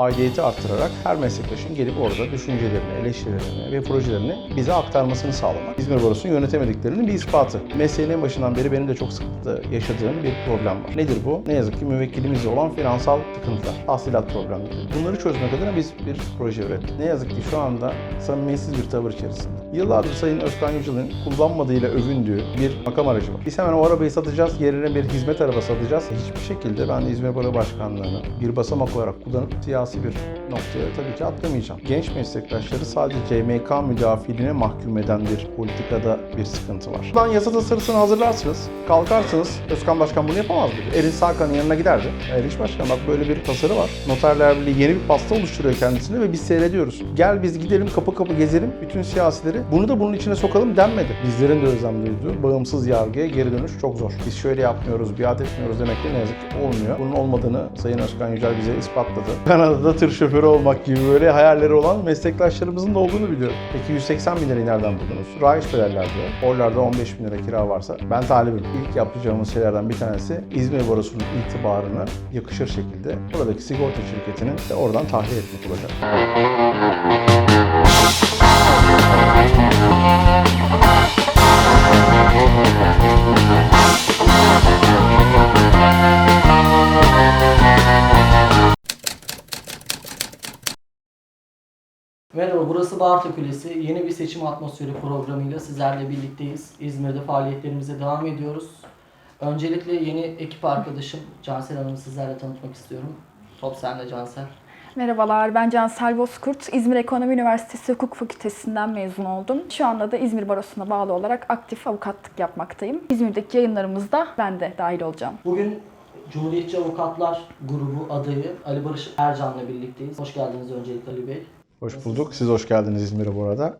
Aidiyeti arttırarak her meslektaşın gelip orada düşüncelerini, eleştirilerini ve projelerini bize aktarmasını sağlamak. İzmir Barosu'nun yönetemediklerinin bir ispatı. Mesleğin en başından beri benim de çok sıkıntı yaşadığım bir problem var. Nedir bu? Ne yazık ki müvekkilimizle olan finansal sıkıntılar, tahsilat problemleri. Bunları çözmek adına biz bir proje ürettik. Ne yazık ki şu anda samimiyetsiz bir tavır içerisinde. Yıllardır Sayın Özkan Yücel'in kullanmadığıyla övündüğü bir makam aracı var. Biz hemen o arabayı satacağız, yerine bir hizmet arabası alacağız. Hiçbir şekilde ben de İzmir Baro Başkanlığı'nı bir basamak olarak kullanıp siyasi bir noktaya tabii ki atlamayacağım. Genç meslektaşları sadece CMK müdafiliğine mahkum eden bir politikada bir sıkıntı var. Buradan yasa tasarısını hazırlarsınız, kalkarsınız. Özkan Başkan bunu yapamaz mıydı? Erin Sakan'ın yanına giderdi. Eriş Başkan bak böyle bir tasarı var. Noterler Birliği yeni bir pasta oluşturuyor kendisine ve biz seyrediyoruz. Gel biz gidelim kapı kapı gezelim bütün siyasileri. Bunu da bunun içine sokalım denmedi. Bizlerin de özlem duyduğu bağımsız yargıya geri dönüş çok zor. Biz şöyle yapmıyoruz, biat etmiyoruz demek de ne yazık ki olmuyor. Bunun olmadığını Sayın Özkan Yücel bize ispatladı. Kanada'da tır şoförü olmak gibi böyle hayalleri olan meslektaşlarımızın da olduğunu biliyorum. Peki 180 bin lirayı nereden buldunuz? Rayiç öderler diyor. Oralarda 15 bin lira kira varsa ben talibim. İlk yapacağımız şeylerden bir tanesi İzmir Barosu'nun itibarını yakışır şekilde buradaki sigorta şirketinin de oradan tahliye etmek olacak. Merhaba, burası Bartı Kulesi. Yeni bir seçim atmosferi programıyla sizlerle birlikteyiz. İzmir'de faaliyetlerimize devam ediyoruz. Öncelikle yeni ekip arkadaşım Cansel Hanım'ı sizlerle tanıtmak istiyorum. Top sende Cansel. Merhabalar, ben Cansel Bozkurt. İzmir Ekonomi Üniversitesi Hukuk Fakültesinden mezun oldum. Şu anda da İzmir Barosu'na bağlı olarak aktif avukatlık yapmaktayım. İzmir'deki yayınlarımızda ben de dahil olacağım. Bugün Cumhuriyetçi Avukatlar Grubu adayı Ali Barış Ercan'la birlikteyiz. Hoş geldiniz öncelikle Ali Bey. Hoş bulduk. Siz hoş geldiniz İzmir'e bu arada.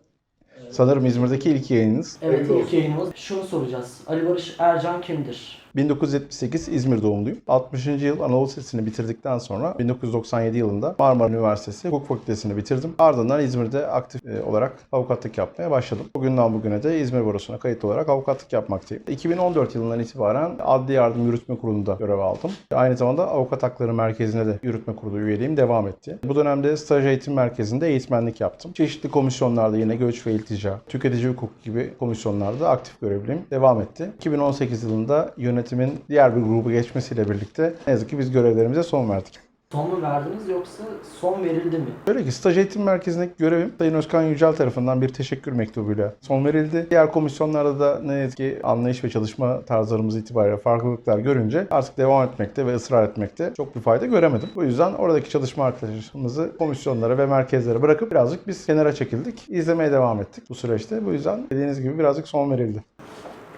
Sanırım İzmir'deki ilk yayınınız. Evet, ilk yayınımız. Şunu soracağız. Ali Barış Ercan kimdir? 1978 İzmir doğumluyum. 60. yıl Anadolu Lisesi'ni bitirdikten sonra 1997 yılında Marmara Üniversitesi Hukuk Fakültesini bitirdim. Ardından İzmir'de aktif e, olarak avukatlık yapmaya başladım. Bugünden bugüne de İzmir Barosu'na kayıtlı olarak avukatlık yapmaktayım. 2014 yılından itibaren Adli Yardım Yürütme Kurulu'nda görev aldım. Aynı zamanda Avukat Hakları Merkezi'ne de yürütme kurulu üyeliğim devam etti. Bu dönemde staj eğitim merkezinde eğitmenlik yaptım. Çeşitli komisyonlarda yine göç ve iltica, tüketici hukuk gibi komisyonlarda aktif görevliliğim devam etti. 2018 yılında yönetimin diğer bir grubu geçmesiyle birlikte ne yazık ki biz görevlerimize son verdik. Son mu verdiniz yoksa son verildi mi? Şöyle ki staj eğitim merkezindeki görevim Sayın Özkan Yücel tarafından bir teşekkür mektubuyla son verildi. Diğer komisyonlarda da ne yazık ki anlayış ve çalışma tarzlarımız itibariyle farklılıklar görünce artık devam etmekte ve ısrar etmekte çok bir fayda göremedim. Bu yüzden oradaki çalışma arkadaşlarımızı komisyonlara ve merkezlere bırakıp birazcık biz kenara çekildik. İzlemeye devam ettik bu süreçte. Bu yüzden dediğiniz gibi birazcık son verildi.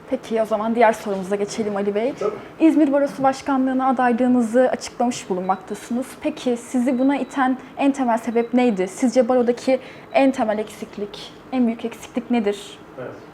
Peki o zaman diğer sorumuza geçelim Ali Bey. İzmir Barosu Başkanlığı'na adaylığınızı açıklamış bulunmaktasınız. Peki sizi buna iten en temel sebep neydi? Sizce barodaki en temel eksiklik, en büyük eksiklik nedir?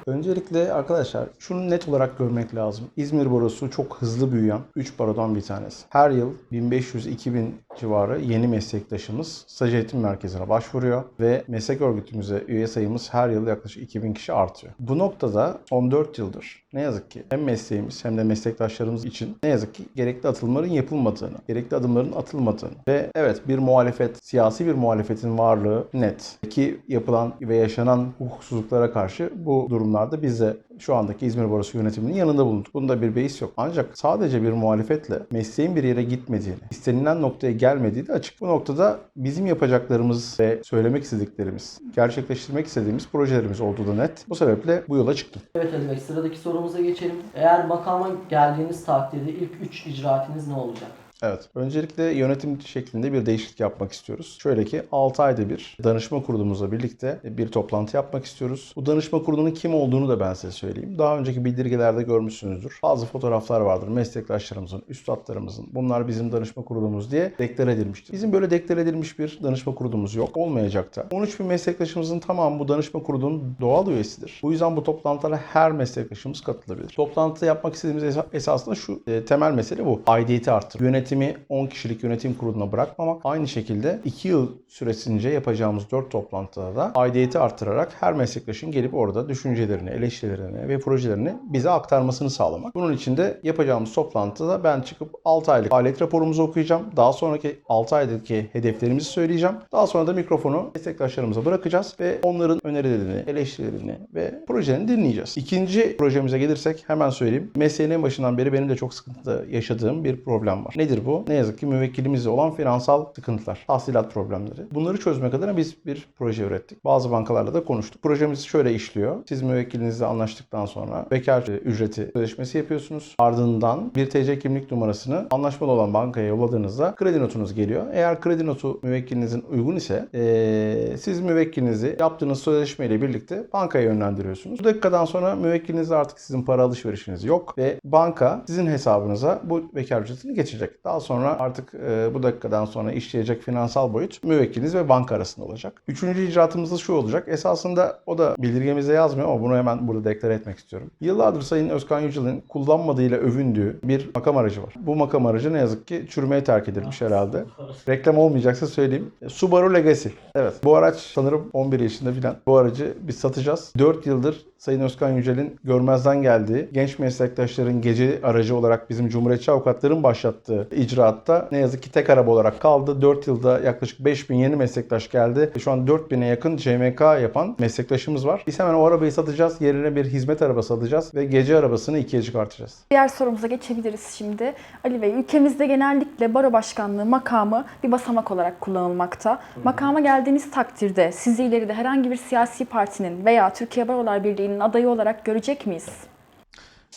Öncelikle arkadaşlar şunu net olarak görmek lazım. İzmir Barosu çok hızlı büyüyen 3 barodan bir tanesi. Her yıl 1500-2000 civarı yeni meslektaşımız staj eğitim merkezine başvuruyor ve meslek örgütümüze üye sayımız her yıl yaklaşık 2000 kişi artıyor. Bu noktada son 4 yıldır ne yazık ki hem mesleğimiz hem de meslektaşlarımız için ne yazık ki gerekli atılımların yapılmadığını, gerekli adımların atılmadığını ve evet bir muhalefet, siyasi bir muhalefetin varlığı net. Ki yapılan ve yaşanan hukuksuzluklara karşı bu durumlarda biz de şu andaki İzmir Barosu yönetiminin yanında bulunduk. Bunda bir beis yok. Ancak sadece bir muhalefetle mesleğin bir yere gitmediğini, istenilen noktaya gelmediği de açık. Bu noktada bizim yapacaklarımız ve söylemek istediklerimiz, gerçekleştirmek istediğimiz projelerimiz olduğu da net. Bu sebeple bu yola çıktım. Evet Ali Bey, sıradaki sorumuza geçelim. Eğer makama geldiğiniz takdirde ilk 3 icraatiniz ne olacak? Evet. Öncelikle yönetim şeklinde bir değişiklik yapmak istiyoruz. Şöyle ki 6 ayda bir danışma kurulumuzla birlikte bir toplantı yapmak istiyoruz. Bu danışma kurulunun kim olduğunu da ben size söyleyeyim. Daha önceki bildirgelerde görmüşsünüzdür. Bazı fotoğraflar vardır. Meslektaşlarımızın, üstadlarımızın. Bunlar bizim danışma kurulumuz diye deklar edilmiştir. Bizim böyle deklar edilmiş bir danışma kurulumuz yok. Olmayacak da. 13 bin meslektaşımızın tamamı bu danışma kurulunun doğal üyesidir. Bu yüzden bu toplantılara her meslektaşımız katılabilir. Toplantı yapmak istediğimiz esa- esasında şu e, temel mesele bu. Aidiyeti arttır. Yönetim yönetimi 10 kişilik yönetim kuruluna bırakmamak, aynı şekilde 2 yıl süresince yapacağımız 4 toplantıda da aidiyeti artırarak her meslektaşın gelip orada düşüncelerini, eleştirilerini ve projelerini bize aktarmasını sağlamak. Bunun için de yapacağımız toplantıda ben çıkıp 6 aylık faaliyet raporumuzu okuyacağım. Daha sonraki 6 aydaki hedeflerimizi söyleyeceğim. Daha sonra da mikrofonu meslektaşlarımıza bırakacağız ve onların önerilerini, eleştirilerini ve projelerini dinleyeceğiz. İkinci projemize gelirsek hemen söyleyeyim. Mesleğin en başından beri benim de çok sıkıntı yaşadığım bir problem var. Nedir bu? Ne yazık ki müvekkilimizle olan finansal sıkıntılar, tahsilat problemleri. Bunları çözmek adına biz bir proje ürettik. Bazı bankalarla da konuştuk. Projemiz şöyle işliyor. Siz müvekkilinizle anlaştıktan sonra bekar ücreti sözleşmesi yapıyorsunuz. Ardından bir TC kimlik numarasını anlaşmalı olan bankaya yolladığınızda kredi notunuz geliyor. Eğer kredi notu müvekkilinizin uygun ise eee, siz müvekkilinizi yaptığınız sözleşmeyle birlikte bankaya yönlendiriyorsunuz. Bu dakikadan sonra müvekkilinizle artık sizin para alışverişiniz yok ve banka sizin hesabınıza bu bekar ücretini geçecek. Daha sonra artık e, bu dakikadan sonra işleyecek finansal boyut müvekkiliniz ve banka arasında olacak. Üçüncü icraatımız da şu olacak. Esasında o da bildirgemizde yazmıyor ama bunu hemen burada deklare etmek istiyorum. Yıllardır Sayın Özkan Yücel'in kullanmadığıyla övündüğü bir makam aracı var. Bu makam aracı ne yazık ki çürümeye terk edilmiş herhalde. Reklam olmayacaksa söyleyeyim. Subaru Legacy. Evet. Bu araç sanırım 11 yaşında filan. Bu aracı biz satacağız. 4 yıldır Sayın Özkan Yücel'in görmezden geldiği genç meslektaşların gece aracı olarak bizim Cumhuriyetçi avukatların başlattığı icraatta ne yazık ki tek araba olarak kaldı. 4 yılda yaklaşık 5000 yeni meslektaş geldi. Şu an 4000'e yakın CMK yapan meslektaşımız var. Biz hemen o arabayı satacağız. Yerine bir hizmet arabası alacağız ve gece arabasını ikiye çıkartacağız. Diğer sorumuza geçebiliriz şimdi. Ali Bey, ülkemizde genellikle baro başkanlığı makamı bir basamak olarak kullanılmakta. Makama geldiğiniz takdirde sizi ileride herhangi bir siyasi partinin veya Türkiye Barolar Birliği'nin adayı olarak görecek miyiz?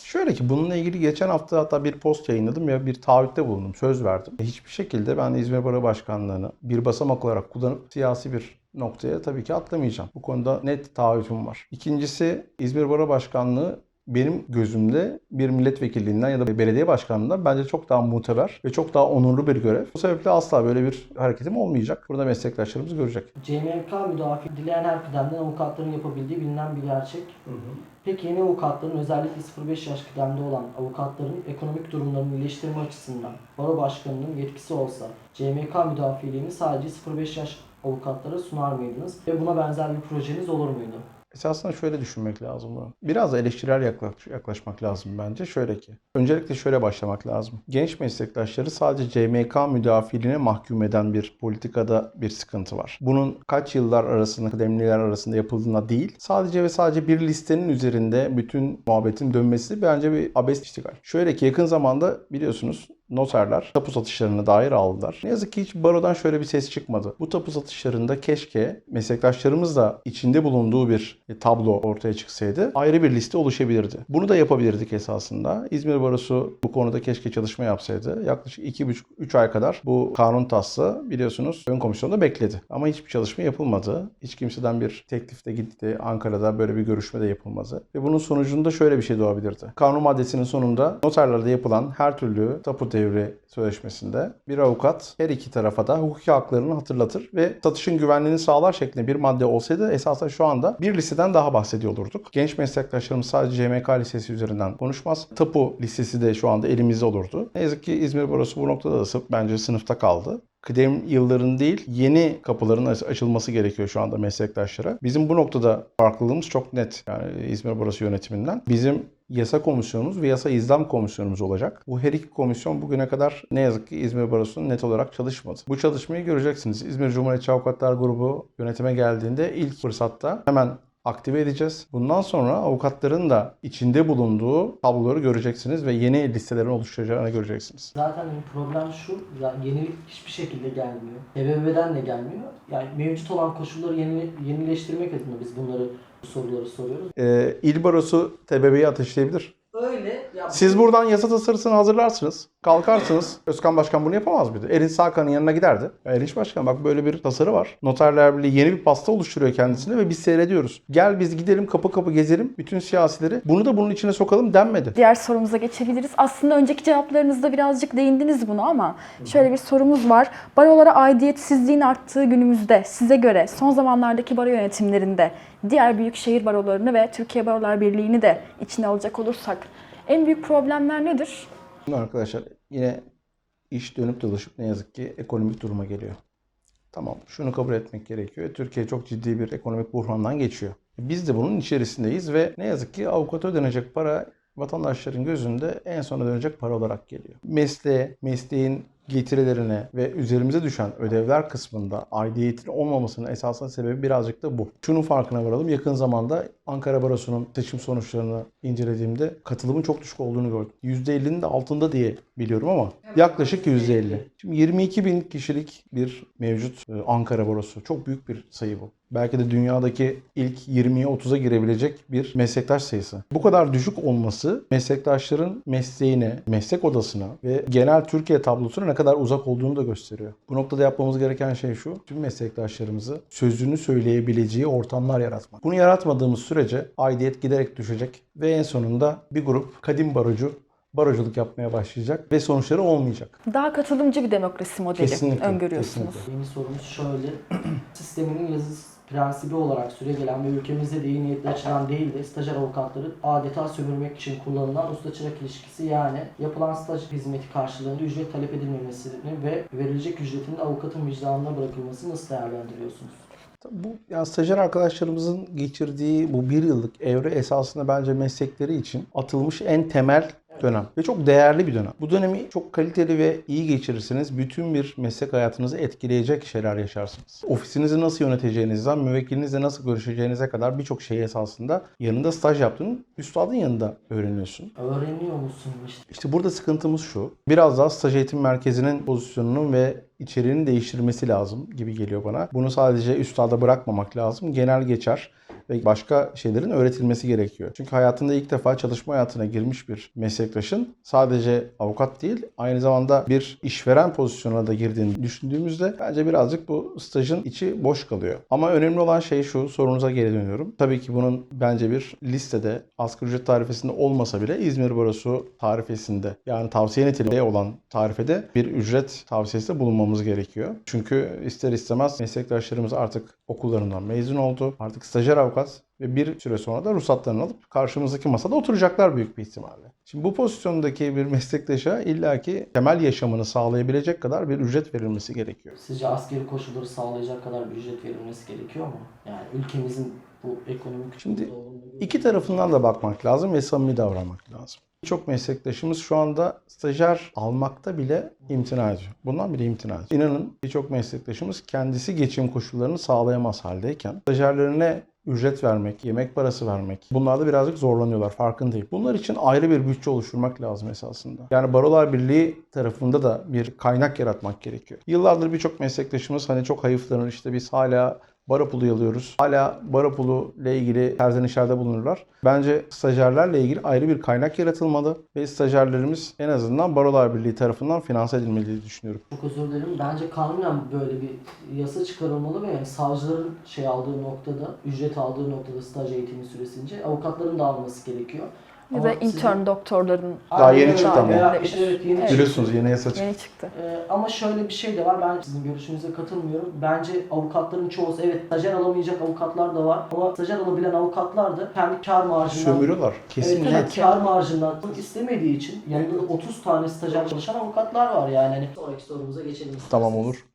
Şöyle ki bununla ilgili geçen hafta hatta bir post yayınladım ve bir taahhütte bulundum, söz verdim. Hiçbir şekilde ben İzmir Baro Başkanlığı'nı bir basamak olarak kullanıp siyasi bir noktaya tabii ki atlamayacağım. Bu konuda net taahhütüm var. İkincisi İzmir Baro Başkanlığı benim gözümde bir milletvekilliğinden ya da belediye başkanlığından bence çok daha muteber ve çok daha onurlu bir görev. Bu sebeple asla böyle bir hareketim olmayacak. Burada meslektaşlarımız görecek. CMK müdafi dileyen her kıdemden avukatların yapabildiği bilinen bir gerçek. Peki yeni avukatların özellikle 0-5 yaş kıdemde olan avukatların ekonomik durumlarını iyileştirme açısından baro başkanının yetkisi olsa CMK müdafiliğini sadece 0-5 yaş avukatlara sunar mıydınız? Ve buna benzer bir projeniz olur muydu? Esasında şöyle düşünmek lazım bunu. Biraz da eleştirel yaklaş- yaklaşmak lazım bence. Şöyle ki. Öncelikle şöyle başlamak lazım. Genç meslektaşları sadece CMK müdafiliğine mahkum eden bir politikada bir sıkıntı var. Bunun kaç yıllar arasında, kıdemliler arasında yapıldığına değil, sadece ve sadece bir listenin üzerinde bütün muhabbetin dönmesi bence bir abes iştigal. Şöyle ki yakın zamanda biliyorsunuz noterler tapu satışlarına dair aldılar. Ne yazık ki hiç barodan şöyle bir ses çıkmadı. Bu tapu satışlarında keşke meslektaşlarımız da içinde bulunduğu bir tablo ortaya çıksaydı ayrı bir liste oluşabilirdi. Bunu da yapabilirdik esasında. İzmir Barosu bu konuda keşke çalışma yapsaydı. Yaklaşık 2,5-3 ay kadar bu kanun taslağı biliyorsunuz ön komisyonda bekledi. Ama hiçbir çalışma yapılmadı. Hiç kimseden bir teklif de gitti. Ankara'da böyle bir görüşme de yapılmadı. Ve bunun sonucunda şöyle bir şey doğabilirdi. Kanun maddesinin sonunda noterlerde yapılan her türlü tapu devri sözleşmesinde bir avukat her iki tarafa da hukuki haklarını hatırlatır ve satışın güvenliğini sağlar şeklinde bir madde olsaydı esasen şu anda bir listeden daha bahsediyor olurduk. Genç meslektaşlarımız sadece CMK listesi üzerinden konuşmaz. Tapu listesi de şu anda elimizde olurdu. Ne yazık ki İzmir Barosu bu noktada da bence sınıfta kaldı. Kıdem yılların değil, yeni kapıların aç- açılması gerekiyor şu anda meslektaşlara. Bizim bu noktada farklılığımız çok net. Yani İzmir Barosu yönetiminden. Bizim yasa komisyonumuz ve yasa izlem komisyonumuz olacak. Bu her iki komisyon bugüne kadar ne yazık ki İzmir Barosu'nun net olarak çalışmadı. Bu çalışmayı göreceksiniz. İzmir Cumhuriyetçi Avukatlar Grubu yönetime geldiğinde ilk fırsatta hemen aktive edeceğiz. Bundan sonra avukatların da içinde bulunduğu tabloları göreceksiniz ve yeni listelerin oluşturacağını göreceksiniz. Zaten hani problem şu, ya yenilik hiçbir şekilde gelmiyor. TBB'den de gelmiyor. Yani mevcut olan koşulları yeni, yenileştirmek adına biz bunları bu soruları soruyoruz. Ee, İl Barosu TBB'yi ateşleyebilir. Öyle. Ya Siz buradan yasa tasarısını hazırlarsınız. Kalkarsınız. Özkan Başkan bunu yapamaz mıydı? Erinç Sakan'ın yanına giderdi. Ya Erinç Başkan bak böyle bir tasarı var. Noterler Birliği yeni bir pasta oluşturuyor kendisine ve biz seyrediyoruz. Gel biz gidelim kapı kapı gezelim bütün siyasileri. Bunu da bunun içine sokalım denmedi. Diğer sorumuza geçebiliriz. Aslında önceki cevaplarınızda birazcık değindiniz buna ama şöyle bir sorumuz var. Barolara aidiyetsizliğin arttığı günümüzde size göre son zamanlardaki baro yönetimlerinde diğer büyük şehir barolarını ve Türkiye Barolar Birliği'ni de içine alacak olursak en büyük problemler nedir? Arkadaşlar yine iş dönüp dolaşıp ne yazık ki ekonomik duruma geliyor. Tamam şunu kabul etmek gerekiyor. Türkiye çok ciddi bir ekonomik buhrandan geçiyor. Biz de bunun içerisindeyiz ve ne yazık ki avukata ödenecek para vatandaşların gözünde en sona dönecek para olarak geliyor. Mesleğe, mesleğin getirilerine ve üzerimize düşen ödevler kısmında aidiyetin olmamasının esasında sebebi birazcık da bu. Şunun farkına varalım. Yakın zamanda Ankara Barosu'nun seçim sonuçlarını incelediğimde katılımın çok düşük olduğunu gördüm. %50'nin de altında diye biliyorum ama yaklaşık %50. Şimdi 22 bin kişilik bir mevcut e, Ankara Barosu. Çok büyük bir sayı bu. Belki de dünyadaki ilk 20'ye 30'a girebilecek bir meslektaş sayısı. Bu kadar düşük olması meslektaşların mesleğine, meslek odasına ve genel Türkiye tablosuna ne kadar uzak olduğunu da gösteriyor. Bu noktada yapmamız gereken şey şu. Tüm meslektaşlarımızı sözünü söyleyebileceği ortamlar yaratmak. Bunu yaratmadığımız sürece aidiyet giderek düşecek ve en sonunda bir grup kadim barocu baroculuk yapmaya başlayacak ve sonuçları olmayacak. Daha katılımcı bir demokrasi modeli Kesinlikle, öngörüyorsunuz. kesinlikle. Yeni sorumuz şöyle. Sisteminin yazı prensibi olarak süregelen ve ülkemizde de iyi niyetli açıdan değil de stajyer avukatları adeta sömürmek için kullanılan usta çırak ilişkisi yani yapılan staj hizmeti karşılığında ücret talep edilmemesini ve verilecek ücretin de avukatın vicdanına bırakılmasını nasıl değerlendiriyorsunuz? Bu ya stajyer arkadaşlarımızın geçirdiği bu bir yıllık evre esasında bence meslekleri için atılmış en temel dönem ve çok değerli bir dönem. Bu dönemi çok kaliteli ve iyi geçirirseniz bütün bir meslek hayatınızı etkileyecek şeyler yaşarsınız. Ofisinizi nasıl yöneteceğinizden müvekkilinizle nasıl görüşeceğinize kadar birçok şeyi esasında yanında staj yaptığın üstadın yanında öğreniyorsun. Öğreniyor musun işte? İşte burada sıkıntımız şu. Biraz daha staj eğitim merkezinin pozisyonunun ve içeriğini değiştirmesi lazım gibi geliyor bana. Bunu sadece üstada bırakmamak lazım. Genel geçer ve başka şeylerin öğretilmesi gerekiyor. Çünkü hayatında ilk defa çalışma hayatına girmiş bir meslektaşın sadece avukat değil aynı zamanda bir işveren pozisyonuna da girdiğini düşündüğümüzde bence birazcık bu stajın içi boş kalıyor. Ama önemli olan şey şu sorunuza geri dönüyorum. Tabii ki bunun bence bir listede asgari ücret tarifesinde olmasa bile İzmir Barosu tarifesinde yani tavsiye niteliği olan tarifede bir ücret tavsiyesinde bulunmamız gerekiyor. Çünkü ister istemez meslektaşlarımız artık okullarından mezun oldu. Artık stajyer avukat ve bir süre sonra da ruhsatlarını alıp karşımızdaki masada oturacaklar büyük bir ihtimalle. Şimdi bu pozisyondaki bir meslektaşa illaki temel yaşamını sağlayabilecek kadar bir ücret verilmesi gerekiyor. Sizce askeri koşulları sağlayacak kadar bir ücret verilmesi gerekiyor mu? Yani ülkemizin bu ekonomik Şimdi İki tarafından da bakmak lazım ve samimi davranmak lazım. Birçok meslektaşımız şu anda stajyer almakta bile imtina ediyor. Bundan bile imtina ediyor. İnanın birçok meslektaşımız kendisi geçim koşullarını sağlayamaz haldeyken stajyerlerine ücret vermek, yemek parası vermek bunlarda birazcık zorlanıyorlar farkındayım. Bunlar için ayrı bir bütçe oluşturmak lazım esasında. Yani Barolar Birliği tarafında da bir kaynak yaratmak gerekiyor. Yıllardır birçok meslektaşımız hani çok hayıflanır işte biz hala Baro pulu alıyoruz. Hala baro pulu ile ilgili serzenişlerde bulunurlar. Bence stajyerlerle ilgili ayrı bir kaynak yaratılmalı ve stajyerlerimiz en azından Barolar Birliği tarafından finanse edilmeli diye düşünüyorum. Çok özür dilerim. Bence kanunen böyle bir yasa çıkarılmalı ve yani savcıların şey aldığı noktada, ücret aldığı noktada staj eğitimi süresince avukatların da alması gerekiyor. Ya da Ama sizin- intern doktorların Daha yeni çıktı ama. İşte evet yeni Evet. çıktı. Biliyorsunuz yeni yasa çıktı. yeni çıktı. Ee, ama şöyle bir şey de var. Ben sizin görüşünüze katılmıyorum. Bence avukatların çoğu evet stajyer alamayacak avukatlar da var. Ama stajyer alabilen avukatlar da kendi kar marjından Sömürüyorlar. Kesin Evet, net. evet, kar marjından istemediği için yanında da 30 tane stajyer çalışan avukatlar var yani. Hani sonraki sorumuza geçelim. Tamam olur.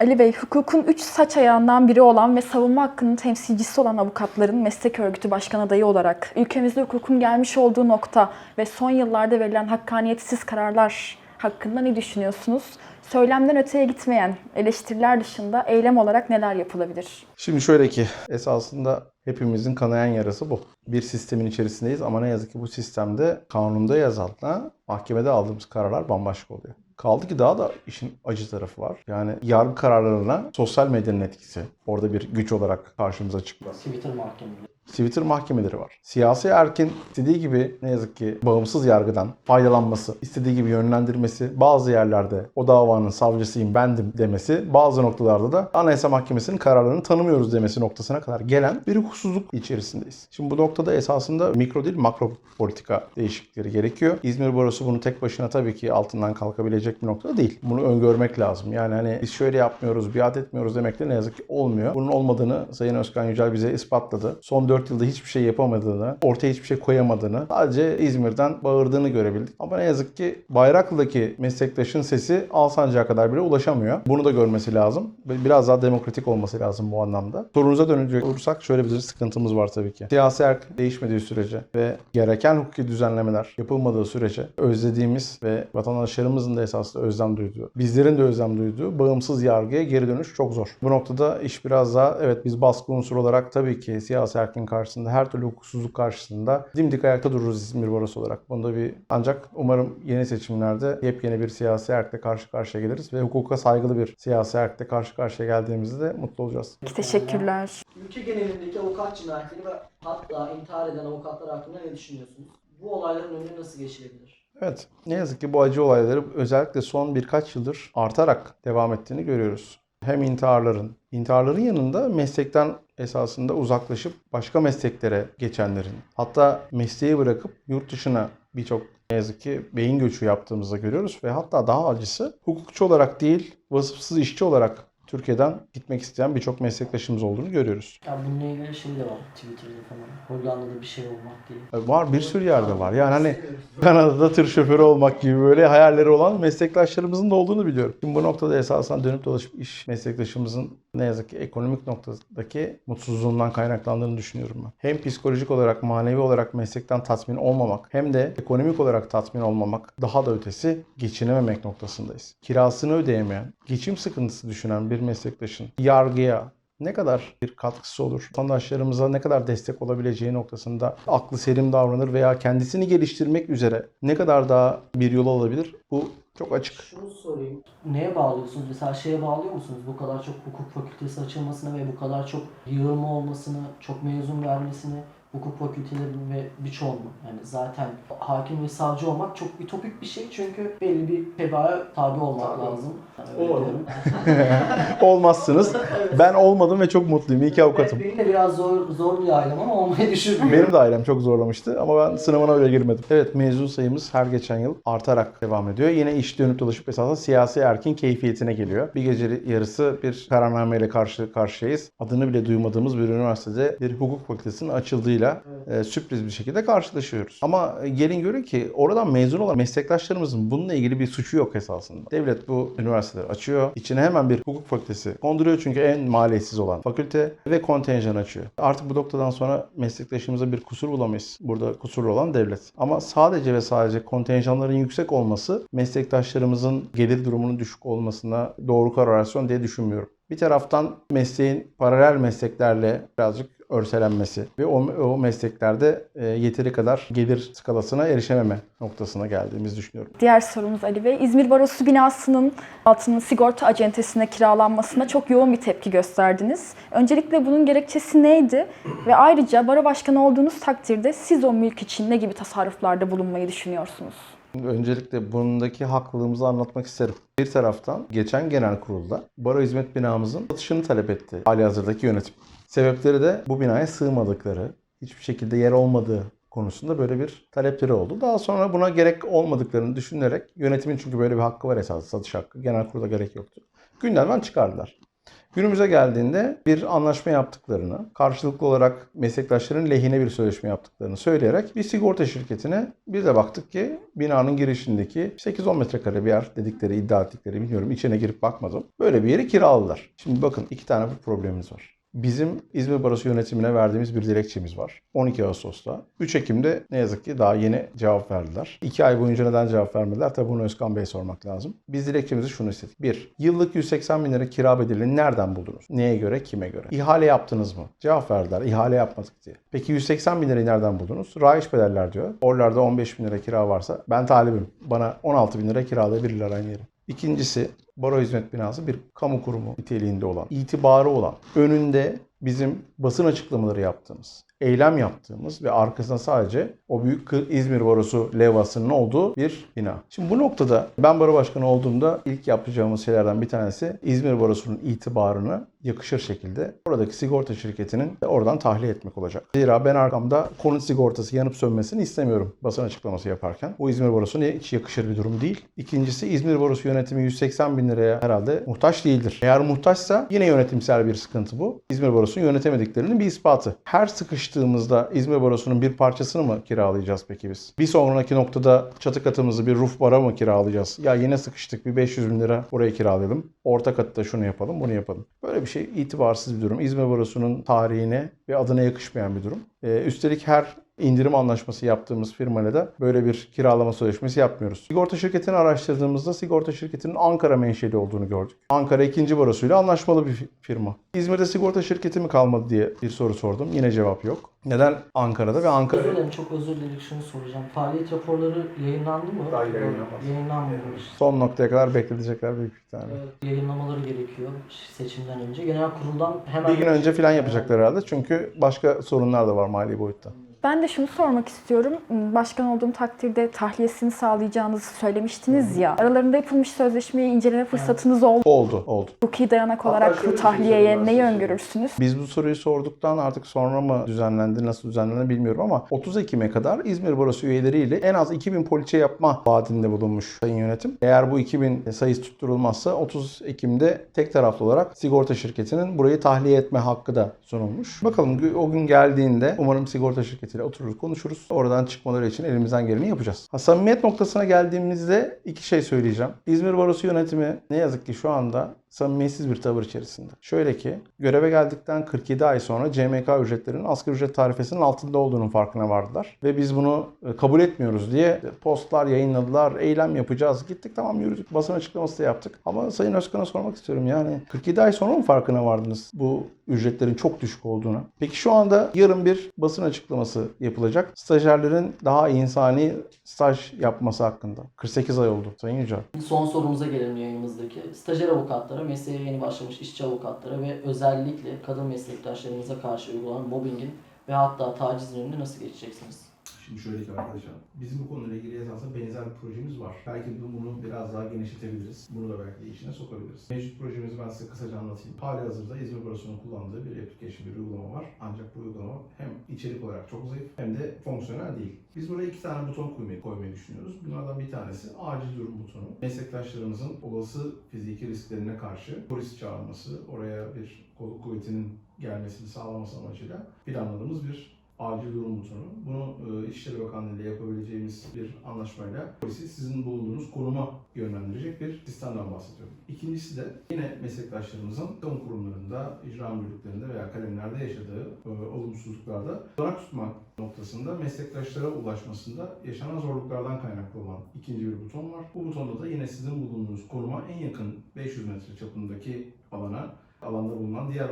Ali Bey, hukukun üç saç ayağından biri olan ve savunma hakkının temsilcisi olan avukatların meslek örgütü başkan adayı olarak ülkemizde hukukun gelmiş olduğu nokta ve son yıllarda verilen hakkaniyetsiz kararlar hakkında ne düşünüyorsunuz? Söylemden öteye gitmeyen eleştiriler dışında eylem olarak neler yapılabilir? Şimdi şöyle ki esasında hepimizin kanayan yarası bu. Bir sistemin içerisindeyiz ama ne yazık ki bu sistemde kanunda yazılan mahkemede aldığımız kararlar bambaşka oluyor. Kaldı ki daha da işin acı tarafı var. Yani yargı kararlarına sosyal medyanın etkisi. Orada bir güç olarak karşımıza çıkmaz. Twitter mahkemeleri. Twitter mahkemeleri var. Siyasi erkin istediği gibi ne yazık ki bağımsız yargıdan faydalanması, istediği gibi yönlendirmesi, bazı yerlerde o davanın savcısıyım bendim demesi, bazı noktalarda da Anayasa Mahkemesi'nin kararlarını tanımıyoruz demesi noktasına kadar gelen bir hukuksuzluk içerisindeyiz. Şimdi bu noktada esasında mikro değil makro politika değişiklikleri gerekiyor. İzmir Barosu bunu tek başına tabii ki altından kalkabilecek bir noktada değil. Bunu öngörmek lazım. Yani hani biz şöyle yapmıyoruz, biat etmiyoruz demekle ne yazık ki olmuyor. Bunun olmadığını Sayın Özkan Yücel bize ispatladı. Son 4 4 yılda hiçbir şey yapamadığını, ortaya hiçbir şey koyamadığını, sadece İzmir'den bağırdığını görebildik. Ama ne yazık ki Bayraklı'daki meslektaşın sesi Alsancak'a kadar bile ulaşamıyor. Bunu da görmesi lazım. Biraz daha demokratik olması lazım bu anlamda. Sorunuza dönecek olursak şöyle bir sıkıntımız var tabii ki. Siyasi erk değişmediği sürece ve gereken hukuki düzenlemeler yapılmadığı sürece özlediğimiz ve vatandaşlarımızın da esasında özlem duyduğu, bizlerin de özlem duyduğu bağımsız yargıya geri dönüş çok zor. Bu noktada iş biraz daha evet biz baskı unsuru olarak tabii ki siyasi erkin karşısında her türlü hukuksuzluk karşısında dimdik ayakta dururuz İzmir Barosu olarak. Bunda bir ancak umarım yeni seçimlerde yepyeni bir siyasi erkle karşı karşıya geliriz ve hukuka saygılı bir siyasi erkle karşı karşıya geldiğimizde mutlu olacağız. Teşekkürler. Ülke genelindeki avukat cinayetleri ve hatta intihar eden avukatlar hakkında ne düşünüyorsunuz? Bu olayların önüne nasıl geçilebilir? Evet. Ne yazık ki bu acı olayları özellikle son birkaç yıldır artarak devam ettiğini görüyoruz. Hem intiharların, intiharların yanında meslekten esasında uzaklaşıp başka mesleklere geçenlerin, hatta mesleği bırakıp yurt dışına birçok ne yazık ki beyin göçü yaptığımızda görüyoruz ve hatta daha acısı hukukçu olarak değil, vasıfsız işçi olarak Türkiye'den gitmek isteyen birçok meslektaşımız olduğunu görüyoruz. Ya bununla ilgili şey de var Twitter'da falan. Hollanda'da bir şey olmak diye. Var bir sürü yerde var. Yani hani Kanada'da tır şoförü olmak gibi böyle hayalleri olan meslektaşlarımızın da olduğunu biliyorum. Şimdi bu noktada esasen dönüp dolaşıp iş meslektaşımızın ne yazık ki ekonomik noktadaki mutsuzluğundan kaynaklandığını düşünüyorum ben. Hem psikolojik olarak, manevi olarak meslekten tatmin olmamak hem de ekonomik olarak tatmin olmamak daha da ötesi geçinememek noktasındayız. Kirasını ödeyemeyen, geçim sıkıntısı düşünen bir meslektaşın yargıya, ne kadar bir katkısı olur? Vatandaşlarımıza ne kadar destek olabileceği noktasında aklı selim davranır veya kendisini geliştirmek üzere ne kadar daha bir yol alabilir? Bu çok açık. Şunu sorayım. Neye bağlıyorsunuz? Mesela şeye bağlıyor musunuz? Bu kadar çok hukuk fakültesi açılmasına ve bu kadar çok yığılma olmasını, çok mezun vermesini hukuk fakültelerinin ve birçoğunun yani zaten hakim ve savcı olmak çok ütopik bir şey çünkü belli bir tebaaya tabi olmak Tabii. lazım. Yani. Olmazsınız. Ben olmadım ve çok mutluyum. İyi ki avukatım. Evet, benim de biraz zor, zor bir ailem ama olmayı düşünmüyorum. Benim de ailem çok zorlamıştı ama ben sınavına öyle girmedim. Evet mezun sayımız her geçen yıl artarak devam ediyor. Yine iş dönüp dolaşıp esasında siyasi erkin keyfiyetine geliyor. Bir gece yarısı bir kararnameyle karşı karşıyayız. Adını bile duymadığımız bir üniversitede bir hukuk fakültesinin açıldığıyla e, sürpriz bir şekilde karşılaşıyoruz. Ama e, gelin görün ki oradan mezun olan meslektaşlarımızın bununla ilgili bir suçu yok esasında. Devlet bu üniversiteleri açıyor. İçine hemen bir hukuk fakültesi konduruyor çünkü en maliyetsiz olan fakülte ve kontenjan açıyor. Artık bu noktadan sonra meslektaşımıza bir kusur bulamayız. Burada kusurlu olan devlet. Ama sadece ve sadece kontenjanların yüksek olması meslektaşlarımızın gelir durumunun düşük olmasına doğru korrelasyon diye düşünmüyorum. Bir taraftan mesleğin paralel mesleklerle birazcık örselenmesi ve o, o mesleklerde e, yeteri kadar gelir skalasına erişememe noktasına geldiğimizi düşünüyorum. Diğer sorumuz Ali Bey. İzmir Barosu binasının altının sigorta acentesine kiralanmasına çok yoğun bir tepki gösterdiniz. Öncelikle bunun gerekçesi neydi? Ve ayrıca baro başkanı olduğunuz takdirde siz o mülk için ne gibi tasarruflarda bulunmayı düşünüyorsunuz? Öncelikle bundaki haklılığımızı anlatmak isterim. Bir taraftan geçen genel kurulda baro hizmet binamızın satışını talep etti hali hazırdaki yönetim. Sebepleri de bu binaya sığmadıkları, hiçbir şekilde yer olmadığı konusunda böyle bir talepleri oldu. Daha sonra buna gerek olmadıklarını düşünerek yönetimin çünkü böyle bir hakkı var esas satış hakkı. Genel kurulda gerek yoktu. Gündemden çıkardılar. Günümüze geldiğinde bir anlaşma yaptıklarını, karşılıklı olarak meslektaşların lehine bir sözleşme yaptıklarını söyleyerek bir sigorta şirketine bir de baktık ki binanın girişindeki 8-10 metrekare bir yer dedikleri, iddia ettikleri bilmiyorum içine girip bakmadım. Böyle bir yeri kiraladılar. Şimdi bakın iki tane problemimiz var. Bizim İzmir Barosu yönetimine verdiğimiz bir dilekçemiz var. 12 Ağustos'ta. 3 Ekim'de ne yazık ki daha yeni cevap verdiler. 2 ay boyunca neden cevap vermediler? Tabii bunu Özkan Bey'e sormak lazım. Biz dilekçemizi şunu istedik. 1. Yıllık 180 bin lira kira bedelini nereden buldunuz? Neye göre, kime göre? İhale yaptınız mı? Cevap verdiler. İhale yapmadık diye. Peki 180 bin lirayı nereden buldunuz? Rayiç bedeller diyor. Oralarda 15 bin lira kira varsa ben talibim. Bana 16 bin lira kiralayabilirler aynı yeri. İkincisi baro hizmet binası bir kamu kurumu niteliğinde olan, itibarı olan, önünde bizim basın açıklamaları yaptığımız, eylem yaptığımız ve arkasında sadece o büyük İzmir Barosu levhasının olduğu bir bina. Şimdi bu noktada ben baro başkanı olduğumda ilk yapacağımız şeylerden bir tanesi İzmir Barosu'nun itibarını yakışır şekilde oradaki sigorta şirketinin oradan tahliye etmek olacak. Zira ben arkamda konut sigortası yanıp sönmesini istemiyorum basın açıklaması yaparken. Bu İzmir Barosu'na hiç yakışır bir durum değil. İkincisi İzmir Barosu yönetimi 180 bin liraya herhalde muhtaç değildir. Eğer muhtaçsa yine yönetimsel bir sıkıntı bu. İzmir Barosu'nun yönetemediklerinin bir ispatı. Her sıkıştığımızda İzmir Barosu'nun bir parçasını mı kiralayacağız peki biz? Bir sonraki noktada çatı katımızı bir roof bara mı kiralayacağız? Ya yine sıkıştık bir 500 bin lira buraya kiralayalım. Orta katta şunu yapalım bunu yapalım. Böyle bir şey itibarsız bir durum. İzmir Barosu'nun tarihine ve adına yakışmayan bir durum. Ee, üstelik her indirim anlaşması yaptığımız firmayla da böyle bir kiralama sözleşmesi yapmıyoruz. Sigorta şirketini araştırdığımızda sigorta şirketinin Ankara menşeli olduğunu gördük. Ankara ikinci barosuyla anlaşmalı bir fi- firma. İzmir'de sigorta şirketi mi kalmadı diye bir soru sordum. Yine cevap yok. Neden Ankara'da ve Ankara... Özür dilerim çok özür dilerim şunu soracağım. Faaliyet raporları yayınlandı mı? Hayır, yayınlanmadı. Yayınlanmamış. Son noktaya kadar bekletecekler büyük bir tane. Evet, yayınlamaları gerekiyor seçimden önce. Genel kuruldan hemen... Bir gün önce falan yapacaklar herhalde çünkü başka sorunlar da var mali boyutta. Ben de şunu sormak istiyorum. Başkan olduğum takdirde tahliyesini sağlayacağınızı söylemiştiniz ya. Aralarında yapılmış sözleşmeyi inceleme fırsatınız oldu. Oldu, oldu. Hukuki dayanak olarak bu şey tahliyeye neyi öngörürsünüz? Biz bu soruyu sorduktan artık sonra mı düzenlendi, nasıl düzenlendi bilmiyorum ama 30 Ekim'e kadar İzmir Barosu üyeleriyle en az 2000 poliçe yapma vaadinde bulunmuş Sayın Yönetim. Eğer bu 2000 sayısı tutturulmazsa 30 Ekim'de tek taraflı olarak sigorta şirketinin burayı tahliye etme hakkı da sunulmuş. Bakalım o gün geldiğinde umarım sigorta şirketiyle oturur konuşuruz. Oradan çıkmaları için elimizden geleni yapacağız. Ha, samimiyet noktasına geldiğimizde iki şey söyleyeceğim. İzmir Barosu yönetimi ne yazık ki şu anda samimiyetsiz bir tavır içerisinde. Şöyle ki göreve geldikten 47 ay sonra CMK ücretlerinin asgari ücret tarifesinin altında olduğunun farkına vardılar. Ve biz bunu e, kabul etmiyoruz diye postlar yayınladılar, eylem yapacağız. Gittik tamam yürüdük, basın açıklaması da yaptık. Ama Sayın Özkan'a sormak istiyorum yani 47 ay sonra mı farkına vardınız bu ücretlerin çok düşük olduğuna? Peki şu anda yarın bir basın açıklaması yapılacak. Stajyerlerin daha insani staj yapması hakkında. 48 ay oldu Sayın Yücel. Son sorumuza gelelim yayınımızdaki. Stajyer avukatlara, mesleğe yeni başlamış işçi avukatlara ve özellikle kadın meslektaşlarımıza karşı uygulanan mobbingin ve hatta tacizin önüne nasıl geçeceksiniz? Şimdi şöyle ki arkadaşlar, bizim bu konuyla ilgili esasında benzer bir projemiz var. Belki bu- bunu biraz daha genişletebiliriz. Bunu da belki içine sokabiliriz. Mevcut projemizi ben size kısaca anlatayım. Hali hazırda İzmir Barosu'nun kullandığı bir application, bir uygulama var. Ancak bu uygulama hem içerik olarak çok zayıf hem de fonksiyonel değil. Biz buraya iki tane buton koymayı, koymayı düşünüyoruz. Bunlardan bir tanesi acil durum butonu. Meslektaşlarımızın olası fiziki risklerine karşı polis çağırması, oraya bir kolluk kuvvetinin gelmesini sağlaması amacıyla planladığımız bir acil durum butonu. Bunu e, İçişleri Bakanlığı ile yapabileceğimiz bir anlaşmayla polisi sizin bulunduğunuz konuma yönlendirecek bir sistemden bahsediyorum. İkincisi de yine meslektaşlarımızın kamu kurumlarında, icra müdürlüklerinde veya kalemlerde yaşadığı e, olumsuzluklarda tutanak tutmak noktasında meslektaşlara ulaşmasında yaşanan zorluklardan kaynaklı olan ikinci bir buton var. Bu butonda da yine sizin bulunduğunuz konuma en yakın 500 metre çapındaki alana alanda bulunan diğer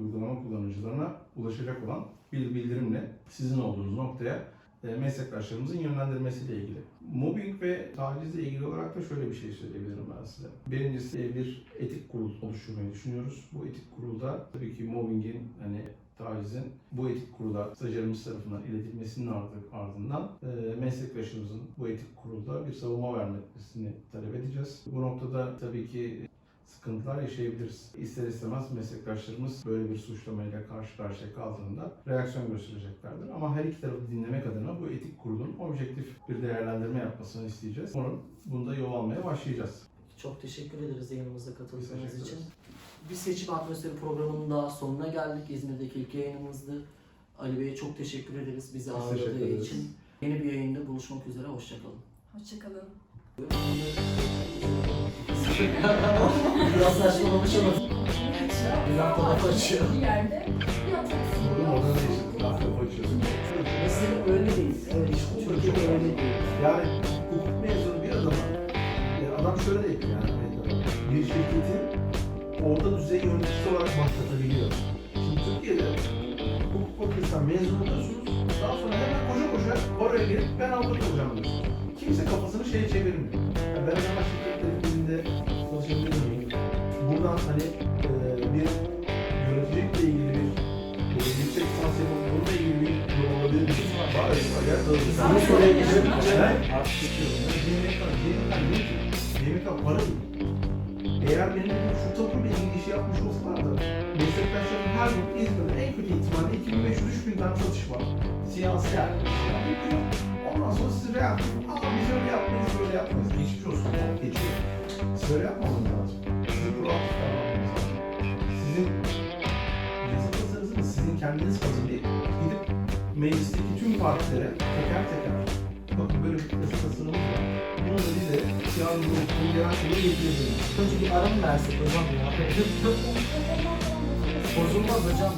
uygulama kullanıcılarına ulaşacak olan bir bildirimle sizin olduğunuz noktaya e, meslektaşlarımızın yönlendirmesiyle ilgili. Mobbing ve tacizle ilgili olarak da şöyle bir şey söyleyebilirim ben size. Birincisi e, bir etik kurul oluşturmayı düşünüyoruz. Bu etik kurulda tabii ki mobbingin hani tacizin bu etik kurula stajyerimiz tarafından iletilmesinin ardı- ardından e, meslektaşımızın bu etik kurulda bir savunma vermesini talep edeceğiz. Bu noktada tabii ki sıkıntılar yaşayabiliriz. İster istemez meslektaşlarımız böyle bir suçlamayla karşı karşıya kaldığında reaksiyon göstereceklerdir. Ama her iki tarafı dinlemek adına bu etik kurulun objektif bir değerlendirme yapmasını isteyeceğiz. Umarım bunda yol almaya başlayacağız. Çok teşekkür ederiz yayınımıza katıldığınız için. Bir seçim atmosferi programının daha sonuna geldik. İzmir'deki ilk yayınımızdı. Ali Bey'e çok teşekkür ederiz bizi ağırladığı için. Yeni bir yayında buluşmak üzere. Hoşçakalın. Hoşçakalın. Biraz saçmalamış ama Güzel taraf açıyor. Bunun orada ne işte? Daha kafa açıyorsun. Mesela öyle değil. Evet, Türkiye'de öyle değil. Yani hukuk mezunu bir adama, e, adam şöyle de yapıyor yani. Bir şirketi orta düzey yöneticisi olarak başlatabiliyor. Şimdi Türkiye'de hukuk fakültesinden mezun oluyorsunuz. Daha sonra hemen koşa koşa oraya girip ben avukat olacağım diyorsunuz. Kimse kafasını şeye çevirmiyor. Yani ben hemen şirketlerin birinde çalışabilir miyim? Buradan hani e, bir yöneticilikle ilgili bir e, yüksek lisans yapıp bununla ilgili bir durum olabilir mi? Var ya, gerçekten. Sana soruya geçelim. Ben artık geçiyorum. Ben YMK, YMK ne ki? YMK para mı? Eğer benim şu tapuyla ilgili işi yapmış olsalardı meslektaşlarım her gün İzmir'de en kötü ihtimalle 2500-3000 tane satış var. Siyasi. Yapıyor. Ondan sonra siz reaktif, aa biz öyle yapmayız, böyle yapmayız. Geçmiş olsun. Geçiyor. Şöyle yapmamız lazım. Sizin bu rahatlıkla. Sizin yazı tasarısını sizin kendiniz hazırlayıp gidip meclisteki tüm partilere teker teker bakın böyle bir yazı tasarımı var. Bunu da bize Siyah'ın grubunun genel şeyini getiriyoruz. Önce bir ara mı versek hocam ya? Bozulmaz hocam.